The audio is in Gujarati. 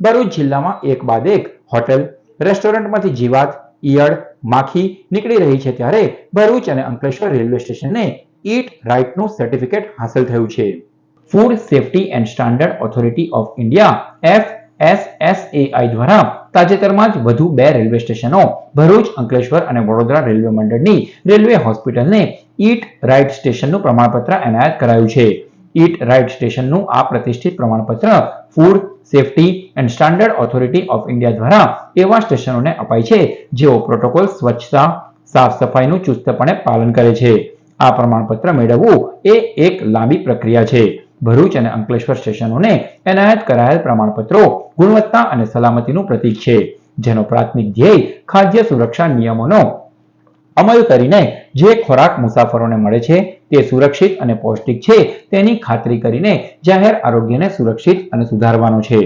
ભરૂચ જિલ્લામાં એક બાદ એક હોટેલ, રેસ્ટોરન્ટમાંથી જીવાત, ઈયળ, માખી નીકળી રહી છે ત્યારે ભરૂચ અને અંકલેશ્વર રેલવે સ્ટેશનને ઈટ રાઇટનું સર્ટિફિકેટ હાંસલ થયું છે. Food safety and standard authority of India F SSAI દ્વારા તાજેતરમાં જ વધુ બે રેલવે સ્ટેશનો, ભરૂચ, અંકલેશ્વર અને વડોદરા રેલવે મંડળની રેલવે હોસ્પિટલને ઈટ રાઇટ સ્ટેશનનું પ્રમાણપત્ર એનાયત કરાયું છે. ઈટ રાઇટ સ્ટેશનનું આ પ્રતિષ્ઠિત પ્રમાણપત્ર food, safety and standard authority of India દ્વારા એવા સ્ટેશનોને અપાય છે, જેઓ પ્રોટોકોલ સ્વચ્છતા, સાફ સફાઈનું ચુસ્તપણે પાલન કરે છે. આ પ્રમાણપત્ર મેળવવું એ એક લાંબી પ્રક્રિયા છે. ભરૂચ અને અંકલેશ્વર સ્ટેશનોને એનાયત કરાયેલ પ્રમાણપત્રો ગુણવત્તા અને સલામતીનું પ્રતીક છે, જેનો પ્રાથમિક ધ્યેય ખાદ્ય સુરક્ષા નિયમોનો અમલ કરીને જે ખોરાક મુસાફરોને મળે છે તે સુરક્ષિત અને પૌષ્ટિક છે તેની ખાતરી કરીને જાહેર આરોગ્યને સુરક્ષિત અને સુધારવાનો છે.